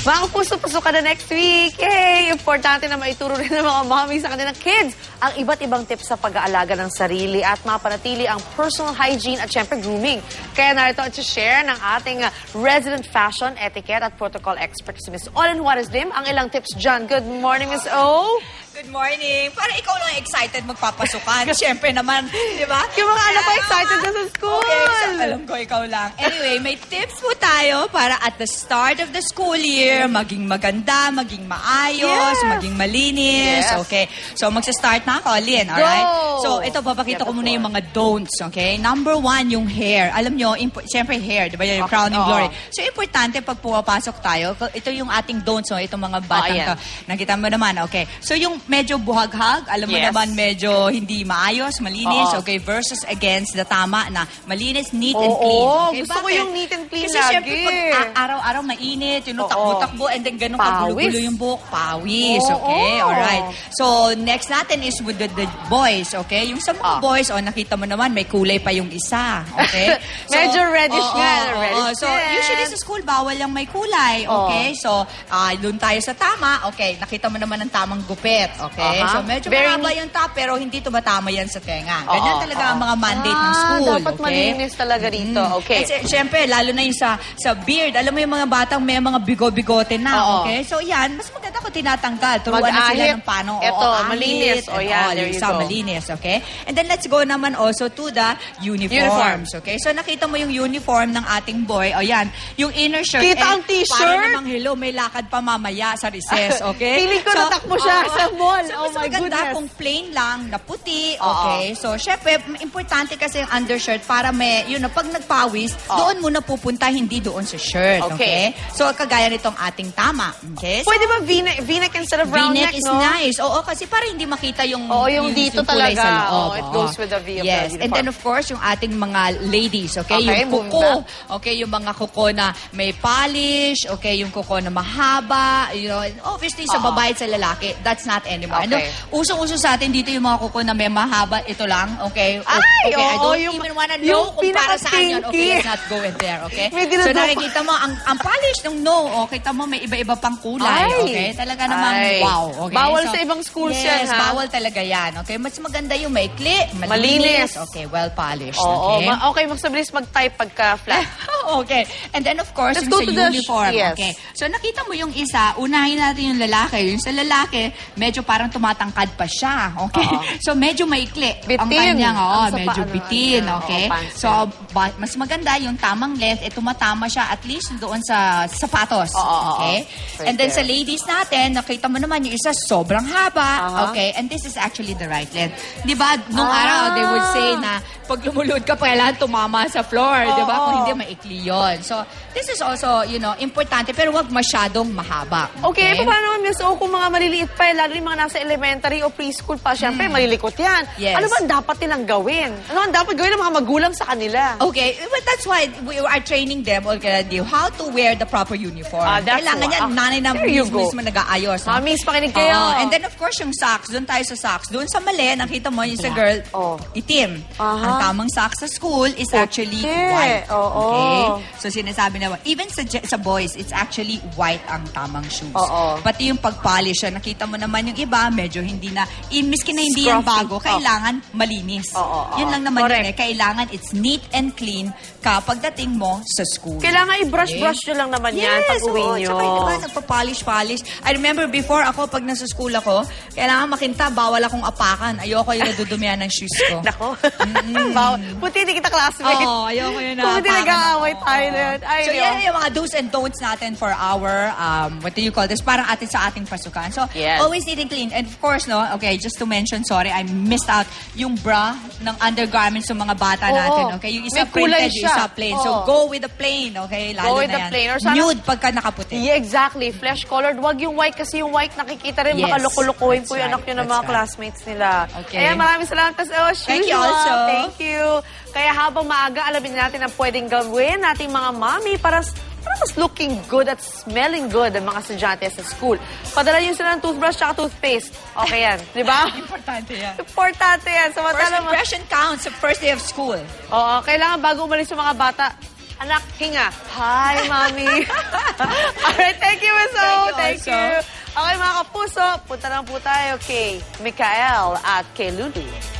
Mga puso, pasok ka na next week. Yay! Importante na maituro rin ng mga mommy sa kanilang kids ang iba't ibang tips sa pag-aalaga ng sarili at mapanatili ang personal hygiene at syempre grooming. Kaya narito at share ng ating resident fashion, etiquette at protocol expert si Miss Olin Juarez Lim ang ilang tips dyan. Good morning, Miss O. Good morning. Para ikaw lang excited magpapasukan. Siyempre naman, di ba? Yung mga anak ko excited na sa school. Okay, so alam ko ikaw lang. Anyway, may tips po tayo para at the start of the school year, maging maganda, maging maayos, Yes. maging malinis. Yes. Okay. So magsa-start na ako, Lynn. Alright? Go! So ito, papakita ko muna yung mga don'ts. Okay? Number one, yung hair. Alam nyo, impo- siyempre hair, di ba? Yung Okay, crowning oo. glory. So importante pag pumapasok tayo, ito yung ating don'ts, so, itong mga batang ayan. to. Nakita mo naman, okay. So yung medyo buhaghag, alam mo Yes. naman medyo hindi maayos, malinis, Oo. okay, versus against the tama na malinis, neat and Oo, clean. Okay, gusto ko bakit? yung neat and clean Kasi lagi. syempre pag a- araw-araw mainit, know, Oo. takbo-takbo, and then ganun kagulo-gulo yung buhok, pawis, Oo. okay, alright. So next natin is with the, the boys, okay. Yung sa mga Ah. boys, oh, nakita mo naman, may kulay pa yung isa, okay. Medyo reddish nga, oo, reddish. So din. usually sa school, bawal yung may kulay, Oo. okay. So ah doon tayo sa tama, okay, nakita mo naman ang tamang gupit, okay. Aha. So medyo Very mahaba yung top, pero hindi tumatama yan sa tenga. Ganyan Oo, talaga ang mga mandate ng Ah, school, dapat okay. malinis talaga rito. Okay. Kasi, syempre, lalo na yung sa, sa beard. Alam mo yung mga batang may mga bigo-bigote na, Oo. okay? So, yan, mas maganda tinatanggal. Turuan na sila ng paano. oo, Eto, ahit malinis. O, and yan, all. there you go. malinis, okay? And then, let's go naman also to the uniforms, okay? So, nakita mo yung uniform ng ating boy. O, yan. Yung inner shirt. Kita eh, ang t-shirt? Para namang, hello, may lakad pa mamaya sa recess, okay? Feeling ko natakbo siya oo. sa mall. So, Oh my maganda goodness. kung plain lang, na puti, Oo. okay? So, syempre, importante kasi yung undershirt para may, yun na, pag nagpawis, Oo. doon muna pupunta, hindi doon sa shirt, Okay. okay? So, kagaya nitong ating tama, okay? So, Pwede ba V-neck, V-neck instead of round V-neck neck, is no? nice. Oo, kasi para hindi makita yung Oo, yung dito kulay talaga. Oo, it goes with the V of the Yes, and then of course, yung ating mga ladies, okay? Okay, yung moving kuko, okay? Yung mga kuko na may polish, okay? Yung kuko na mahaba, you know, obviously sa Oo. babae at sa lalaki, that's not anymore. Ano, Okay. usong-uso sa atin dito yung mga kuko na may mahaba, ito lang, okay? Ay, okay, I oo, don't yung- even wanna yung know kung para saan yun. Okay, pinaka-pinky. let's not go in there, okay? May So nakikita mo, ang, ang polish ng no, okay, tamo may iba-iba pang kulay, Ay. okay? Talaga namang Ay. wow, okay? Bawal sa ibang schools yes, yan, ha? bawal talaga yan, okay? Mas maganda yung maikli, Malinis. malinis, okay, well-polished, Oo, okay? ma- okay, mas mabilis mag-type pagka-flat. okay. And then, of course, Let's yung go sa to the- uniform. yes. Okay. So, nakita mo yung isa, unahin natin yung lalaki. Yung sa lalaki, medyo parang tumatangkad pa siya. Okay? Oo. So, medyo maikli. Bitin. Ang kanyang, oo, Ang medyo paano bitin. niya, Okay? oo, pants so, ba- mas maganda yung tamang length, eh, tumatama siya at least doon sa sapatos. Oo, oo, okay? oo. And then, Right sa there. ladies natin, nakita mo naman yung isa sobrang haba. Aha. Okay? And this is actually the right length. Di ba, nung Ah. araw, they would say na pag lumulod ka, kailangan tumama sa floor. Di ba? Kung hindi, maikli yun. So, this is also, you know, importante, pero wag masyadong mahaba. Okay, paano naman, Miss O, kung mga maliliit pa, lalo yung mga nasa elementary o preschool pa, syempre, malilikot yan. Hmm. Yes. Ano ba ang dapat nilang gawin? Ano ang dapat gawin ng mga magulang sa kanila? Okay, but that's why we are training them already how to wear the proper uniform. Ah, that's Kailangan wha- yan, ah, nanay na mismo, go. Nag-aayos. no? Mamis, pakinig kayo. Oo, and then of course yung socks, doon tayo sa socks. Doon sa mali, nakita mo yung sa girl, Oh. itim. Aha. Ang tamang socks sa school is Puti. actually white. Oo. Okay? So sinasabi na, even sa, sa boys, it's actually white ang tamang shoes. Oo. Pati yung pag-polish, ah, nakita mo naman yung iba, medyo hindi na, miski na hindi yan Scruffy. bago, kailangan malinis. Oo, oo, Yun oo. lang naman Correct. yun eh. Kailangan it's neat and clean kapag dating mo sa school. Kailangan i-brush-brush nyo lang naman yan pag uwi oo. nyo. Tsaka diba, nagpa-polish-polish. I remember before ako, pag nasa school ako, kailangan makinta, bawal akong apakan. Ayoko yung nadudumihan ng shoes ko. Nako. Bawal. Buti hindi kita classmate. Oo, ayoko yun na. Buti nag-aaway tayo na yun. Ay, so, yan yung mga do's and don'ts natin for our, um, what do you call this? Parang atin sa ating pasukan. So, Yes. always neat and clean. And of course, no, okay, just to mention, sorry, I missed out yung bra ng undergarments ng mga bata Oo. natin. Okay, yung isa May kulay printed, yung siya. isa plain. So, Oo. go with the plain, okay? Lalo Go with na the yan. plain. Or sana- Nude pagka nakaputi. Yeah, exactly. Flesh colored. Wag yung white kasi yung white nakikita rin Yes. makaloko-lokohin po yung anak right. nyo ng mga right. classmates nila. Okay. Ayan, maraming salamat kasi oh, Thank you also. Thank you. Kaya habang maaga, alamin natin ang pwedeng gawin nating mga mami para para mas looking good at smelling good ang mga estudyante sa school. Padala nyo sila ng toothbrush at toothpaste. Okay yan. Di ba? Importante yan. Importante yan. First Samantala mo. impression counts sa first day of school. Oo, kailangan bago umalis yung mga bata, anak, hinga. Hi, mommy. Alright, thank you, Miss Thank So, you. Okay mga kapuso, punta lang po tayo kay Mikael at kay Lulu.